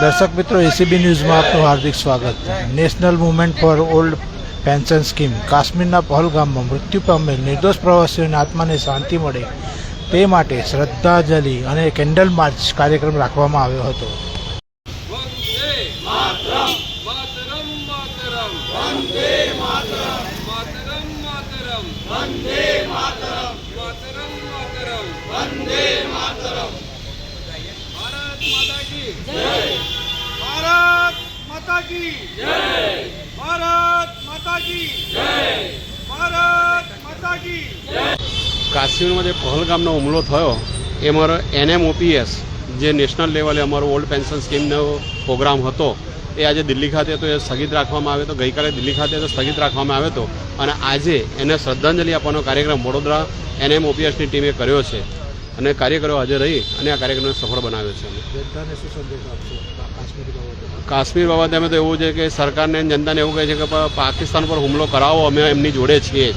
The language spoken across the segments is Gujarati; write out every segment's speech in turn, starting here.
દર્શક મિત્રો એસીબી ન્યૂઝમાં આપનું હાર્દિક સ્વાગત national movement for old pension scheme કાશ્મીરના પહલગામમાં મૃત્યુ પામેલ નિર્દોષ પ્રવાસીઓની આત્માને શાંતિ મળે તે માટે શ્રદ્ધાંજલિ અને કેન્ડલ માર્ચ કાર્યક્રમ રાખવામાં આવ્યો હતો. વંદે માતરમ. કી. જય ભારત માતા કી. જય ભારત માતા કી. કાશ્મીરમાં જે પહલગામનો હુમલો થયો, એ મારો એનએમઓપીએસ, જે નેશનલ લેવલે અમારો ઓલ્ડ પેન્શન સ્કીમનો પ્રોગ્રામ હતો, એ આજે દિલ્હી ખાતે તો એ સ્થગિત રાખવામાં આવ્યો હતો. ગઈકાલે દિલ્હી ખાતે તો સ્થગિત રાખવામાં આવ્યો હતો. અને આજે એને શ્રદ્ધાંજલિ આપવાનો કાર્યક્રમ વડોદરા એનએમઓપીએસની ટીમે કર્યો છે. અને કાર્યકરો હાજર રહી અને આ કાર્યક્રમને સફળ બનાવ્યો છે અમે. જનતાને શું સંદેશ આપશો? કાશ્મીર બાબતે? અમે તો એવું છે કે સરકારને જનતાને એવું કહે છે કે પાકિસ્તાન પર હુમલો કરાવો અમે એમની જોડે છીએ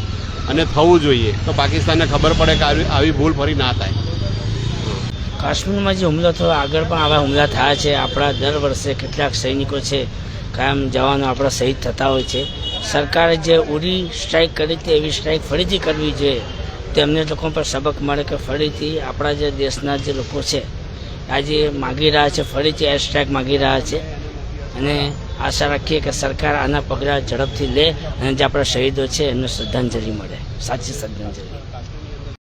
અને થવું જોઈએ. તો પાકિસ્તાનને ખબર પડે કે આવી આવી ભૂલ ફરી ના થાય. કાશ્મીરમાં જે હુમલો થયો આગળ પણ આવા હુમલા થયા છે. આપણા દર વર્ષે કેટલાક સૈનિકો છે કાયમ જવાનો આપણા શહીદ થતા હોય છે. સરકારે જે ઉરી સ્ટ્રાઇક કરી હતી એવી સ્ટ્રાઇક ફરીથી કરવી જોઈએ. તેમને લોકો પર સબક મળે કે ફરીથી આપણા જે દેશના જે લોકો છે આજે માગી રહ્યા છે, ફરીથી એર સ્ટ્રાઇક માગી રહ્યા છે. અને આશા રાખીએ કે સરકાર આના પગલાં ઝડપથી લે અને જે આપણા શહીદો છે એમને શ્રદ્ધાંજલિ મળે. સાચી શ્રદ્ધાંજલિ.